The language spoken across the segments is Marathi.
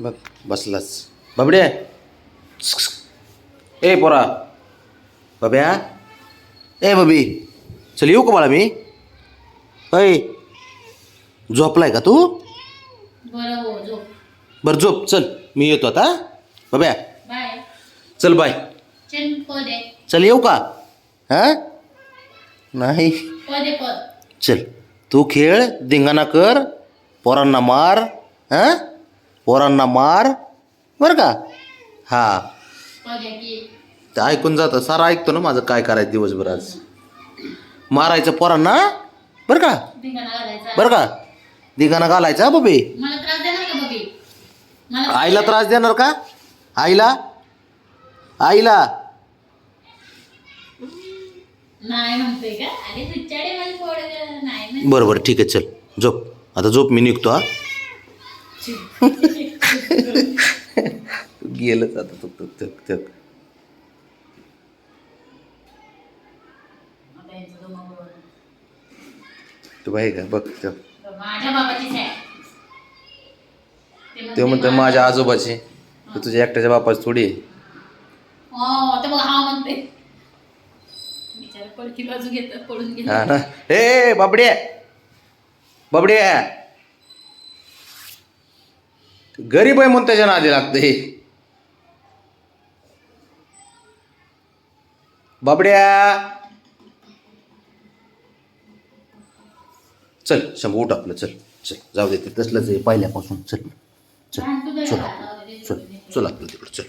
बघ बसलाच बाबडे ए पोरा. बाब्या. ए बबी. चल येऊ का बाळा मी? अय झोपलाय का तू? बरं हो झोप. बरं झोप. चल मी येतो आता बाब्या. बाय. चल बाय. चल पद. आहे चल येऊ का? हां? नाही. पद आहे पद. चल तू खेळ धिंगाणा कर पोरांना मार हां? पोरांना मार. बरं का? हां. ते ऐकून जातं. सारा ऐकतो ना माझं काय करायचं दिवसभर आज. मारायचं पोरांना? बरं का? बरं का? धिंगाणा घालायचा हा बबी? आईला त्रास देणार का? आईला? आईला. बरं बरं. ठीक आहे चल. झोप. आता झोप मी निघतो हा. गेलंच आता तक तक तक तक. तू बाई का बघ तो. आहे. म्हणतं माझ्या आजोबाचे. तुझ्या एकट्याच्या बापाची थोडी आहे. हो हा हा ना. ए बाबड्या. बाबड्या. गरीब आहे म्हणून त्याच्या नादी लागते बाबड्या. चल शंभू उठ आपलं चल चल जाऊ दे ते तसलंच आहे पहिल्यापासून चल चल चल? दे- चल दे- दे. चल आपलं तिकडं चल.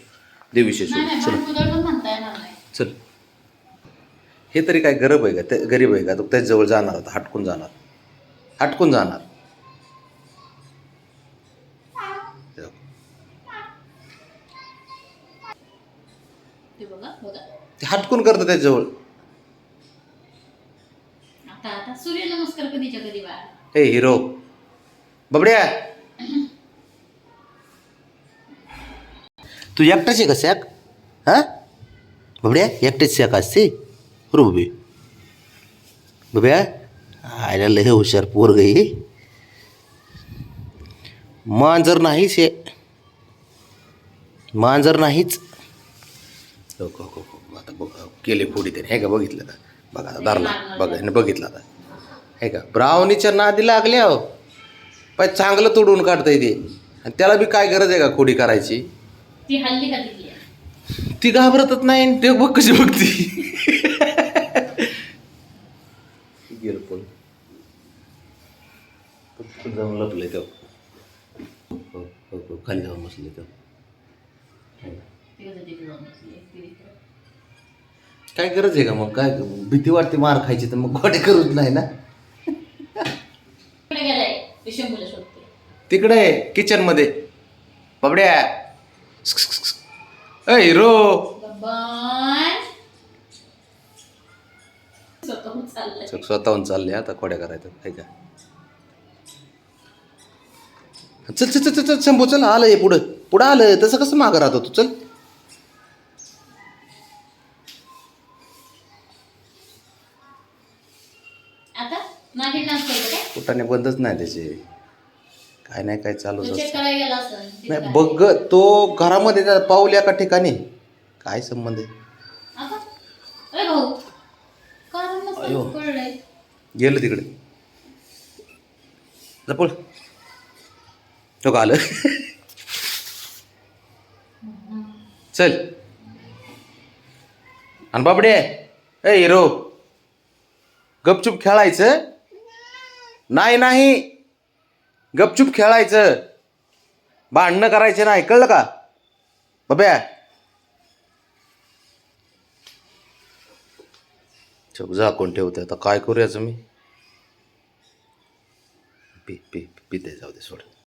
देवीशी नाही नाही चल. चल. हे तरी काय गरीब आहे का? ते गरीब आहे का? तो त्याच्याजवळ जाणार होता हटकून जाणार. हटकून जाणार. ते बघा बघा. ते हटकून करतं त्याच्याजवळ. आता आता सूर्यनमस्कार कधीच्या कधी बाळा. हे हिरो. बबड्या. तू एकटाच आहे का सॅक? हां? बबड्या एकटेच सॅक असते बरं बबी. बब्या आयला लय हुशार पोर गई मांजर नाहीच हे. मांजर नाहीच. हो हो हो हो. आता बघ केले फोडी त्याने. हे का बघितलं का? बघा आता धरला. बघा ह्याने बघितलं आता. हे का? ब्राउनीच्या नादी लागल्या हो पाय चांगलं तोडून काढता येते आणि त्याला बी काय गरज आहे का खोडी करायची? ती हल्ली? ती घाबरतच नाही ते बघ कशी बघती. गेलं पण. जाऊन लपले तो. हो, हो, हो, खाली जाऊन बसले तो. काय गरज आहे का मग? काय भीती वाटते मार खायची तर मग गोटे करूच नाही ना? तिकडे आहे किचनमध्ये. बाबड्या अ हिरो स्वतःहून चालले आता खोड्या करायचं काय का? चल चल चल चल, चल शंभू चल आलं हे पुढं. पुढं आलं तसं कसं मागं राहतो तू? चल. आता मागे पोटाने बंदच नाही त्याचे. काय नाही काय चालूच असतं. असं नाही बघ तो घरामध्ये पाऊल एका ठिकाणी. काय संबंध आहे? अयो. गेलं तिकडे. जपळ तो का आलं? चल. आणि बाबडे ए हिरो. गपचूप खेळायचं? नाही नाही. गपचूप खेळायचं. भांडणं करायचे नाही. कळलं का? बाब्या चुप झाकून ठेवते आता काय करूयाचं मी पी पी पिते जाऊ दे सोड.